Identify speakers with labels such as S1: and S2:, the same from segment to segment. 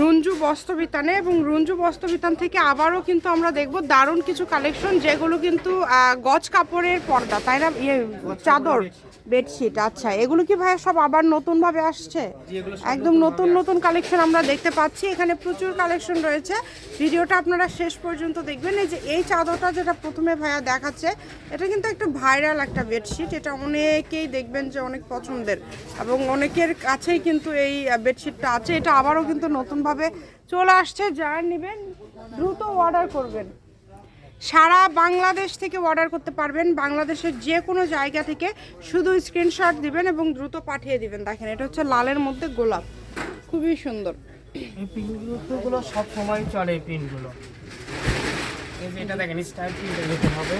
S1: রঞ্জু বস্ত্রবিতানে এবং রঞ্জু বস্ত্রবিতান থেকে আবারও কিন্তু আমরা দেখব দারুণ কিছু কালেকশন যেগুলো কিন্তু গজ কাপড়ের পর্দা তাই না? ইয়ে চাদর বেডশিট আচ্ছা। এগুলো কি ভাইয়া সব আবার নতুনভাবে আসছে? একদম নতুন নতুন কালেকশন আমরা দেখতে পাচ্ছি। এখানে প্রচুর কালেকশন রয়েছে। ভিডিওটা আপনারা শেষ পর্যন্ত দেখবেন। এই যে এই চাদরটা যেটা প্রথমে ভাইয়া দেখাচ্ছে এটা কিন্তু একটা ভাইরাল একটা বেডশিট এটা অনেকেই দেখবেন যে অনেক পছন্দের এবং অনেকের কাছেই কিন্তু এই বেডশিটটা আছে। এটা আবারও কিন্তু নতুনভাবে চলে আসছে, যারা নেবেন দ্রুত অর্ডার করবেন। সারা বাংলাদেশ থেকে অর্ডার করতে পারবেন। বাংলাদেশের যে কোনো জায়গা থেকে শুধু স্ক্রিনশট দিবেন এবং দ্রুত পাঠিয়ে দিবেন। দেখেন, এটা হচ্ছে লালের মধ্যে গোলাপ। খুবই সুন্দর।
S2: এই পিনগুলো সব সময় চলে, এই পিনগুলো। এই যে এটা দেখেন, স্টাইল পিনটা নিতে হবে।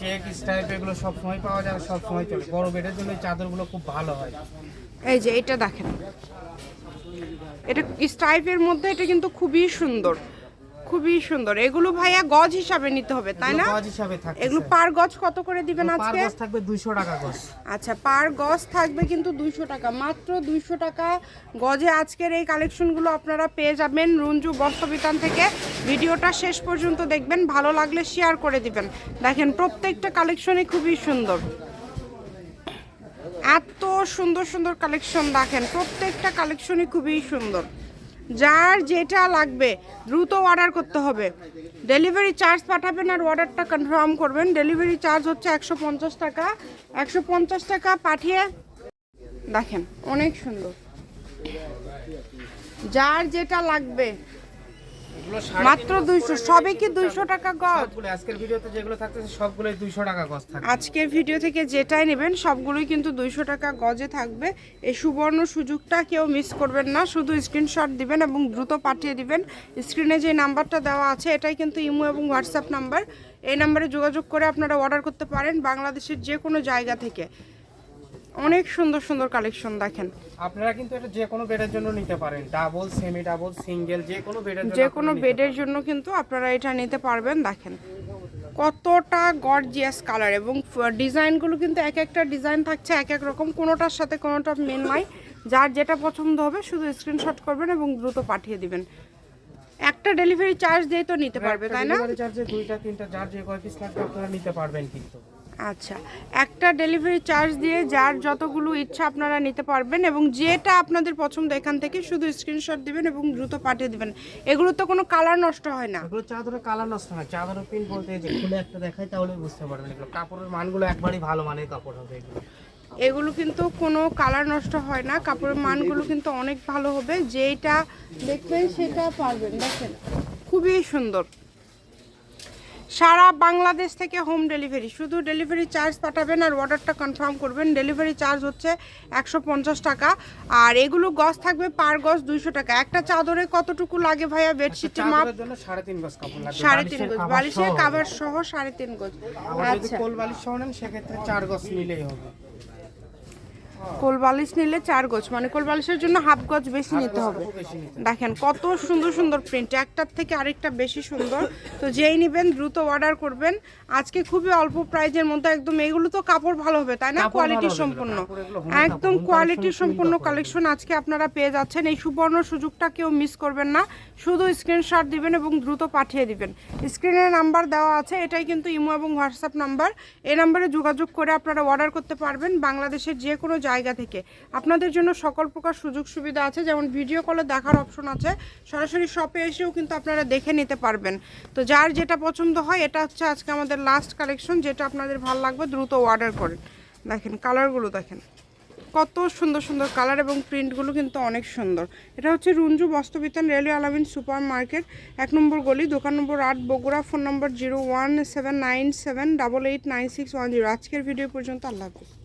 S2: চেক স্টাইপ এগুলো সব সময় পাওয়া যায়, সব সময় চলে। বড় বেডের জন্য চাদরগুলো খুব ভালো হয়।
S1: এই যে এটা দেখেন। এটা স্টাইপের মধ্যে এটা কিন্তু খুবই সুন্দর। খুবই সুন্দর। এগুলো ভাইয়া গজ হিসাবে নিতে হবে তাই না?
S2: গজ হিসাবে থাকে
S1: এগুলো পার গজ কত করে দিবেন আজকে পার
S2: গজ থাকবে 200 টাকা গজ।
S1: আচ্ছা পার গজ থাকবে কিন্তু দুইশো টাকা। মাত্র দুইশো টাকা গজে আজকের এই কালেকশনগুলো আপনারা পেয়ে যাবেন রঞ্জু বস্ত্রবিতান থেকে। ভিডিওটা শেষ পর্যন্ত দেখবেন ভালো লাগলে শেয়ার করে দিবেন। দেখেন প্রত্যেকটা কালেকশনই খুবই সুন্দর। এত সুন্দর সুন্দর কালেকশন দেখেন প্রত্যেকটা কালেকশনই খুবই সুন্দর। যার যেটা লাগবে, দ্রুত অর্ডার করতে হবে। ডেলিভারি চার্জ পাঠাবেন আর অর্ডারটা কনফার্ম করবেন। ডেলিভারি চার্জ হচ্ছে একশো পঞ্চাশ টাকা। একশো পঞ্চাশ টাকা পাঠিয়ে দেখেন, অনেক সুন্দর। যার যেটা লাগবে মাত্র দুইশো সবে কি দুইশো টাকা গজ?
S2: সবগুলো আজকের ভিডিওতে যেগুলো থাকতেছে সবগুলোই 200 টাকা গজ থাকবে।
S1: আজকের ভিডিও থেকে যেটাই নেবেন সবগুলোই কিন্তু দুইশো টাকা গজে থাকবে। এই সুবর্ণ সুযোগটা কেউ মিস করবেন না শুধু স্ক্রিনশট দিবেন এবং দ্রুত পাঠিয়ে দিবেন। স্ক্রিনে যে নাম্বারটা দেওয়া আছে এটাই কিন্তু ইমো এবং হোয়াটসঅ্যাপ নাম্বার। এই নাম্বারে যোগাযোগ করে আপনারা অর্ডার করতে পারেন বাংলাদেশের যে কোনো জায়গা থেকে। অনেক সুন্দর সুন্দর কালেকশন দেখেন।
S2: আপনারা কিন্তু এটা যে কোনো বেডের জন্য নিতে পারেন। ডাবল সেমি ডাবল সিঙ্গেল যে কোনো বেডের জন্য
S1: যে কোনো বেডের জন্য কিন্তু আপনারা এটা নিতে পারবেন দেখেন। কতটা গর্জিয়াস কালার এবং ডিজাইনগুলো কিন্তু এক একটা ডিজাইন থাকছে এক এক রকম কোনোটার সাথে কোনোটা মেন নাই। যার যেটা পছন্দ হবে শুধু স্ক্রিনশট করবেন এবং দ্রুত পাঠিয়ে দিবেন। একটা ডেলিভারি চার্জ দিয়ে তো নিতে পারবে তাই না?
S2: ডেলিভারি চার্জে দুইটা তিনটা যার যে কয় পিস লাগবে আপনারা নিতে পারবেন কিন্তু।
S1: আচ্ছা একটা ডেলিভারি চার্জ দিয়ে যার যতগুলো ইচ্ছা আপনারা নিতে পারবেন এবং যেটা আপনাদের পছন্দ এখান থেকে শুধু স্ক্রিনশট দিবেন এবং দ্রুত পাঠিয়ে দিবেন। এগুলো তো কোনো কালার নষ্ট হয় না।
S2: এগুলো চাদরের কালার নষ্ট হয়। চাদরের প্রিন্ট বলতে যে খুলে একটা দেখাই তাহলে বুঝতে পারবেন এগুলো। কাপড়ের মানগুলো একবারই ভালো মানের কাপড় হবে এগুলো।
S1: এগুলো কিন্তু কোনো কালার নষ্ট হয় না। কাপড়ের মানগুলো কিন্তু অনেক ভালো হবে। যেটা দেখবেন সেটা পারবেন। দেখেন খুবই সুন্দর। সারা বাংলাদেশ থেকে হোম ডেলিভারি শুধু ডেলিভারি চার্জ পাঠাবেন আর অর্ডারটা কনফার্ম করবেন। ডেলিভারি চার্জ হচ্ছে একশো পঞ্চাশ টাকা। আর এগুলো গজ থাকবে পার গজ দুইশো টাকা। একটা চাদরে কতটুকু লাগে ভাইয়া বেডশিটের মাপ?
S2: সাড়ে তিন গজ
S1: সাড়ে তিন গজ। বালিশের
S2: সহ।
S1: কাভার সহ সাড়ে তিন গজ। আচ্ছা।
S2: কোল বালিশ সহ নেন সেক্ষেত্রে চার গজ নিলেই হবে।
S1: কোল বালিশ নিলে চার গজ মানে কোল বালিশের জন্য হাফ গজ বেশি নিতে হবে। দেখেন কত সুন্দর সুন্দর প্রিন্ট একটার থেকে আরেকটা বেশি সুন্দর। তো যেই নেবেন দ্রুত অর্ডার করবেন। আজকে খুবই অল্প প্রাইজের মধ্যে একদম এগুলো তো কাপড় ভালো হবে তাই না? কোয়ালিটি সম্পূর্ণ একদম কোয়ালিটি সম্পূর্ণ কালেকশন আজকে আপনারা পেয়ে যাচ্ছেন। এই সুবর্ণ সুযোগটা কেউ মিস করবেন না। শুধু স্ক্রিনশট দিবেন এবং দ্রুত পাঠিয়ে দিবেন। স্ক্রিনে নাম্বার দেওয়া আছে এটাই কিন্তু ইমো এবং হোয়াটসঅ্যাপ নাম্বার এই নাম্বারে যোগাযোগ করে আপনারা অর্ডার করতে পারবেন। বাংলাদেশের যে কোনো জায়গা থেকে। আপনাদের জন্য সকল প্রকার সুযোগ সুবিধা আছে। যেমন ভিডিও কলে দেখার অপশন আছে। সরাসরি শপে এসেও কিন্তু আপনারা দেখে নিতে পারবেন। তো যার যেটা পছন্দ হয়, এটা হচ্ছে আজকে আমাদের লাস্ট কালেকশন যেটা আপনাদের ভালো লাগবে, দ্রুত অর্ডার করেন দেখেন কালারগুলো দেখেন। কত সুন্দর সুন্দর কালার এবং প্রিন্টগুলো কিন্তু অনেক সুন্দর। এটা হচ্ছে Runju Bastrabitan railway Alamin super market এক নম্বর গলি, দোকান নম্বর আট, Bogura phone number zero one seven nine seven double eight nine six one zero আজকের ভিডিও পর্যন্ত, আল্লাহ হাফিজ।